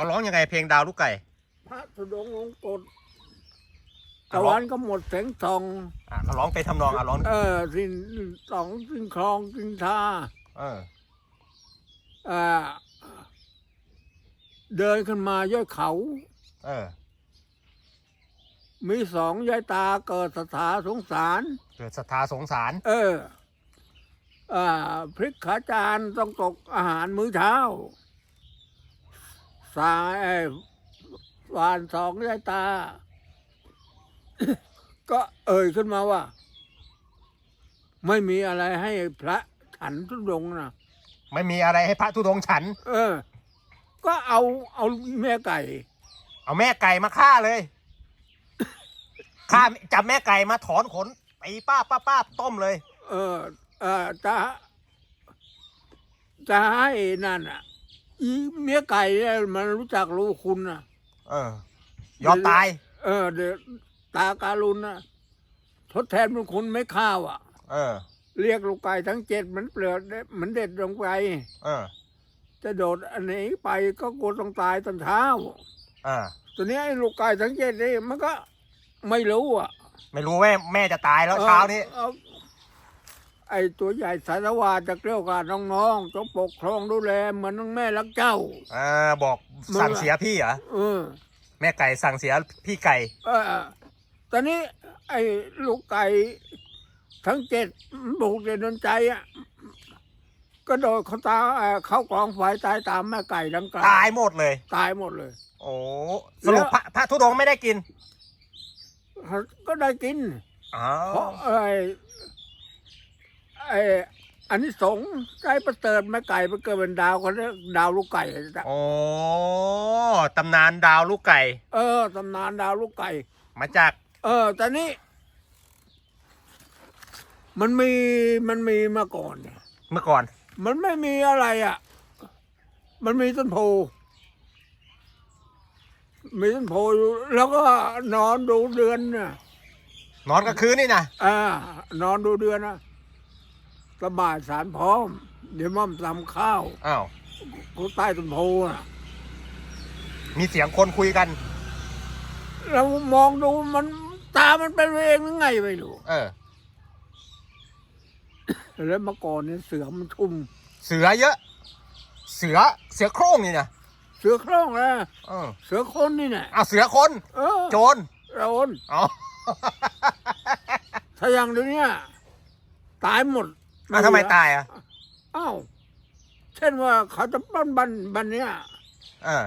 เขาร้องยังไงเพลงดาวลูกไก่ พระธุดงค์องค์กฎอะตะร้องวันก็หมดแสงทอง อะเขาร้องไปทำนองอะร้อง เออสิ้นสองสิ้นคลองสิ้นทาเอออ่าเดินขึ้นมายอดเขา เออมีสองยายตาเกิดศรัทธาสงสาร เกิดศรัทธาสงสาร เออ อ่าพริกขาจานต้องตกอาหารมื้อเช้า สายเอ่อวานสองยายตา ก็เอ่ยขึ้นมาว่า ไม่มีอะไรให้พระฉันทุดงค์นะไม่มีอะไรให้พระธุดงค์ฉัน เออ ก็เอาเอาแม่ไก่ เอาแม่ไก่มาฆ่าเลย ฆ่าจับแม่ไก่มาถอนขนตีป้าบป้าบป้าบต้มเลย เออเออจะจะให้นั่นอะ อีเมียไก่เนี่ยมันรู้จักรู้คุณอะเออ ยอมตาย เออเดี๋ยวตาการุณนะทดแทนบุญคุณไม่ข้าวอะ เออ เรียกลูกไก่ทั้งเจ็ดมันเปลือกเหมือนเด็ดลงไปเออ จะโดดอันนี้ไปก็กลัวต้องตายตอนเช้าอ่าตอนนี้ไอ้ลูกไก่ทั้งเจ็ดนี่มันก็ไม่รู้อะ ไม่รู้แม่แม่จะตายแล้วเช้านี้ ออ ไอ้ตัวใหญ่สารวาจะเกลี้ยวกล่อมน้องๆต้องปกครองดูแลเหมือนน้องแม่รักเจ้า อ่าบอกสั่งเสียพี่เหรอเออแม่ไก่สั่งเสียพี่ไก่ เออตอนนี้ ไอ้ลูกไก่ทั้งเจ็ดมันบุกเดนใจอะก็โดดเขาตาเอ่อเข้ากองไฟตายตามแม่ไก่ดังกล่าวตายหมดเลย ตายหมดเลย โอ้สรุปพระพระธุดงค์ไม่ได้กิน ก็ได้กินอ๋อเพราะไอ้ ไอ้อันนี้สงส์ใจประเสริฐแม่ไก่ไปเกิดเป็นดาวก็เรียกดาวลูกไก่โอ้ตำนานดาวลูกไก่ เออตำนานดาวลูกไก่ มาจากเออแต่นี้ มันมีมันมีมาก่อนเนี่ยเมื่อก่อน มันไม่มีอะไรอะ มันมีต้นโพมีต้นโพอยู่แล้วก็นอนดูเดือนน่ะนอนกลางคืนนี่นะอ่านอนดูเดือนนะ สบายสารพร้อม เดี๋ยวม่อมทำข้าวอ้าว กูใต้ต้นโพน่ะมีเสียงคนคุยกัน เรามองดูมันตามันเป็นเองยังไงไม่รู้เออ แล้วเมื่อก่อนเนี่ยเสือมันชุ่ม เสือเยอะ เสือ เสือโคร่งนี่นะเสือโคร่งนะเออเสือคนนี่แหละอ้าวเสือคน เออโจรเราอนอ๋อ ถ้าอย่างเดี๋ยวนี้ตายหมด อ้าวทำไมตายอะอ้าวเช่นว่าเขาจะปั้นบันบันเนี้ย เออ